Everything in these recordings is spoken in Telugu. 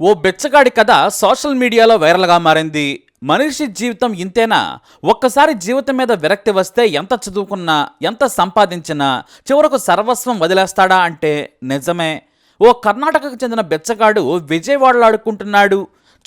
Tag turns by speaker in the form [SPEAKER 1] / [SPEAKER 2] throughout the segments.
[SPEAKER 1] ఓ బెచ్చగాడి కథ సోషల్ మీడియాలో వైరల్గా మారింది. మనిషి జీవితం ఇంతేనా? ఒక్కసారి జీవితం మీద విరక్తి వస్తే ఎంత చదువుకున్నా ఎంత సంపాదించినా చివరకు సర్వస్వం వదిలేస్తాడా అంటే నిజమే. ఓ కర్ణాటకకు చెందిన బెచ్చగాడు విజయవాడలో ఆడుకుంటున్నాడు.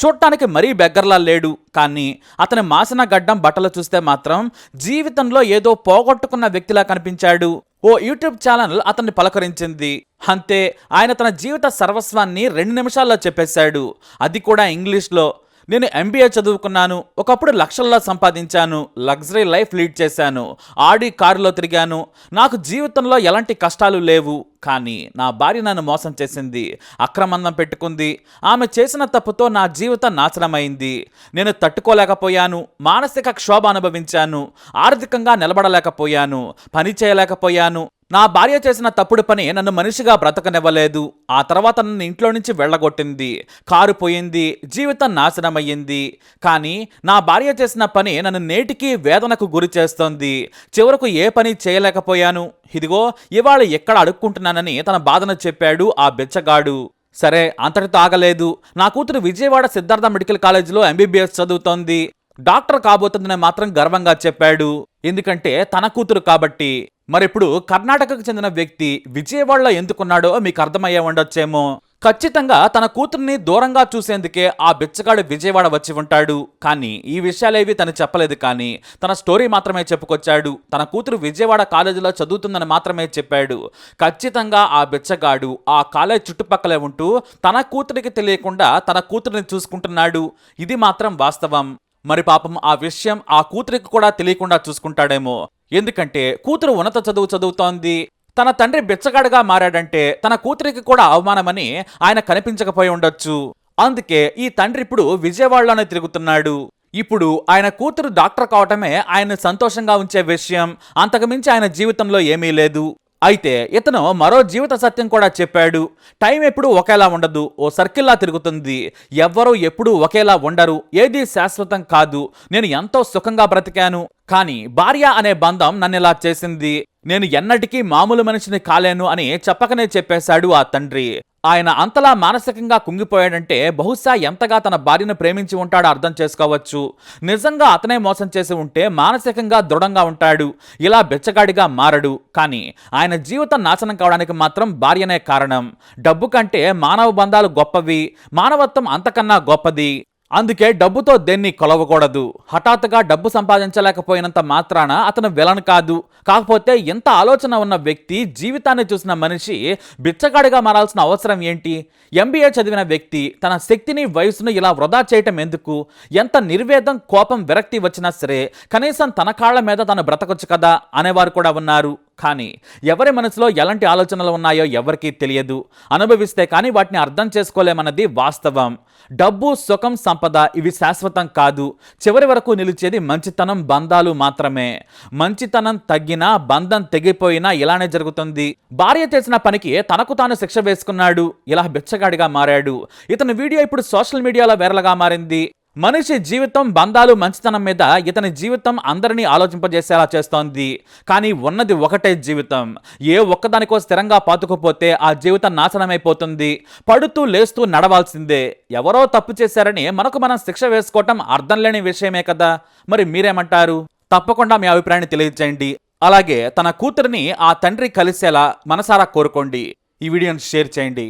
[SPEAKER 1] చూడటానికి మరీ బెగ్గర్లా లేడు. కానీ అతని మాసిన గడ్డం బట్టలు చూస్తే మాత్రం జీవితంలో ఏదో పోగొట్టుకున్న వ్యక్తిలా కనిపించాడు. ఓ యూట్యూబ్ ఛానల్ అతన్ని పలకరించింది. అంతే ఆయన తన జీవిత సర్వస్వాన్ని రెండు నిమిషాల్లో చెప్పేశాడు. అది కూడా ఇంగ్లీష్లో. నేను ఎంబీఏ చదువుకున్నాను ఒకప్పుడు లక్షల్లో సంపాదించాను లగ్జరీ లైఫ్ లీడ్ చేశాను ఆడి కారులో తిరిగాను. నాకు జీవితంలో ఎలాంటి కష్టాలు లేవు కానీ నా భార్య నన్ను మోసం చేసింది అక్రమందం పెట్టుకుంది. ఆమె చేసిన తప్పుతో నా జీవితం నాశనమైంది. నేను తట్టుకోలేకపోయాను మానసిక క్షోభ అనుభవించాను ఆర్థికంగా నిలబడలేకపోయాను పని చేయలేకపోయాను. నా భార్య చేసిన తప్పుడు పని నన్ను మనిషిగా బ్రతకనివ్వలేదు. ఆ తర్వాత నన్ను ఇంట్లో నుంచి వెళ్ళగొట్టింది. కారు పోయింది. జీవితం నాశనమయ్యింది. కానీ నా భార్య చేసిన పని నన్ను నేటికి వేదనకు గురి చేస్తోంది. చివరకు ఏ పని చేయలేకపోయాను. ఇదిగో ఇవాళ ఎక్కడ అడుక్కుంటున్నానని తన బాధను చెప్పాడు ఆ బిచ్చగాడు. సరే అంతటితో ఆగలేదు. నా కూతురు విజయవాడ సిద్ధార్థ మెడికల్ కాలేజీలో ఎంబీబీఎస్ చదువుతోంది. డాక్టర్ కాబోతుందని మాత్రం గర్వంగా చెప్పాడు. ఎందుకంటే తన కూతురు కాబట్టి. మరిప్పుడు కర్ణాటకకు చెందిన వ్యక్తి విజయవాడలో ఎందుకున్నాడో మీకు అర్థమయ్యే ఉండొచ్చేమో. ఖచ్చితంగా తన కూతుర్ని దూరంగా చూసేందుకే ఆ బిచ్చగాడు విజయవాడ వచ్చి ఉంటాడు. కానీ ఈ విషయాలేవి తను చెప్పలేదు కానీ తన స్టోరీ మాత్రమే చెప్పుకొచ్చాడు. తన కూతురు విజయవాడ కాలేజీలో చదువుతుందని మాత్రమే చెప్పాడు. ఖచ్చితంగా ఆ బిచ్చగాడు ఆ కాలేజ్ చుట్టుపక్కలే ఉంటూ తన కూతురికి తెలియకుండా తన కూతురిని చూసుకుంటున్నాడు. ఇది మాత్రం వాస్తవం. మరి పాపం ఆ విషయం ఆ కూతురికి కూడా తెలియకుండా చూసుకుంటాడేమో. ఎందుకంటే కూతురు ఉన్నత చదువు చదువుతోంది. తన తండ్రి బిచ్చగాడుగా మారాడంటే తన కూతురికి కూడా అవమానమని ఆయన కనిపించకపోయి ఉండొచ్చు. అందుకే ఈ తండ్రి ఇప్పుడు విజయవాడలోనే తిరుగుతున్నాడు. ఇప్పుడు ఆయన కూతురు డాక్టర్ కావటమే ఆయన సంతోషంగా ఉంచే విషయం. అంతకుమించి ఆయన జీవితంలో ఏమీ లేదు. అయితే ఇతను మరో జీవిత సత్యం కూడా చెప్పాడు. టైం ఎప్పుడు ఒకేలా ఉండదు. ఓ సర్కిల్లా తిరుగుతుంది. ఎవ్వరూ ఎప్పుడూ ఒకేలా ఉండరు. ఏది శాశ్వతం కాదు. నేను ఎంతో సుఖంగా బ్రతికాను. కానీ భార్య అనే బంధం నన్ను ఇలా చేసింది. నేను ఎన్నటికీ మామూలు మనిషిని కాలేను అని చెప్పకనే చెప్పేశాడు ఆ తండ్రి. ఆయన అంతలా మానసికంగా కుంగిపోయాడంటే బహుశా ఎంతగా తన భార్యను ప్రేమించి ఉంటాడో అర్థం చేసుకోవచ్చు. నిజంగా అతనే మోసం చేసి ఉంటే మానసికంగా దృఢంగా ఉంటాడు. ఇలా బెచ్చగాడిగా మారడు. కానీ ఆయన జీవితం నాశనం కావడానికి మాత్రం భార్యనే కారణం. డబ్బు కంటే మానవ బంధాలు గొప్పవి. మానవత్వం అంతకన్నా గొప్పది. అందుకే డబ్బుతో దేన్ని కొలవకూడదు. హఠాత్తుగా డబ్బు సంపాదించలేకపోయినంత మాత్రాన అతను విలన్ కాదు. కాకపోతే ఎంత ఆలోచన ఉన్న వ్యక్తి జీవితాన్ని చూసిన మనిషి బిచ్చగాడిగా మారాల్సిన అవసరం ఏంటి? ఎంబీఏ చదివిన వ్యక్తి తన శక్తిని వయసును ఇలా వృధా చేయటం ఎందుకు? ఎంత నిర్వేదం కోపం విరక్తి వచ్చినా సరే కనీసం తన కాళ్ళ మీద తను బ్రతకొచ్చు కదా అనేవారు కూడా ఉన్నారు. కానీ ఎవరి మనసులో ఎలాంటి ఆలోచనలు ఉన్నాయో ఎవరికీ తెలియదు. అనుభవిస్తే కానీ వాటిని అర్థం చేసుకోలేమన్నది వాస్తవం. డబ్బు సుఖం సంపద ఇవి శాశ్వతం కాదు. చివరి వరకు నిలిచేది మంచితనం బంధాలు మాత్రమే. మంచితనం తగ్గినా బంధం తెగిపోయినా ఇలానే జరుగుతుంది. భార్య చేసిన పనికి తనకు తాను శిక్ష వేసుకున్నాడు. ఇలా బిచ్చగాడిగా మారాడు. ఇతని వీడియో ఇప్పుడు సోషల్ మీడియాలో వైరల్గా మారింది. మనిషి జీవితం బంధాలు మంచితనం మీద ఇతని జీవితం అందరినీ ఆలోచింపజేసేలా చేస్తోంది. కానీ ఉన్నది ఒకటే జీవితం. ఏ ఒక్కదానికో స్థిరంగా పాతుకుపోతే ఆ జీవితం నాశనమైపోతుంది. పడుతూ లేస్తూ నడవాల్సిందే. ఎవరో తప్పు చేశారని మనకు మనం శిక్ష వేసుకోవటం అర్థం లేని విషయమే కదా. మరి మీరేమంటారు? తప్పకుండా మీ అభిప్రాయాన్ని తెలియజేయండి. అలాగే తన కూతురిని ఆ తండ్రి కలిసేలా మనసారా కోరుకోండి. ఈ వీడియోని షేర్ చేయండి.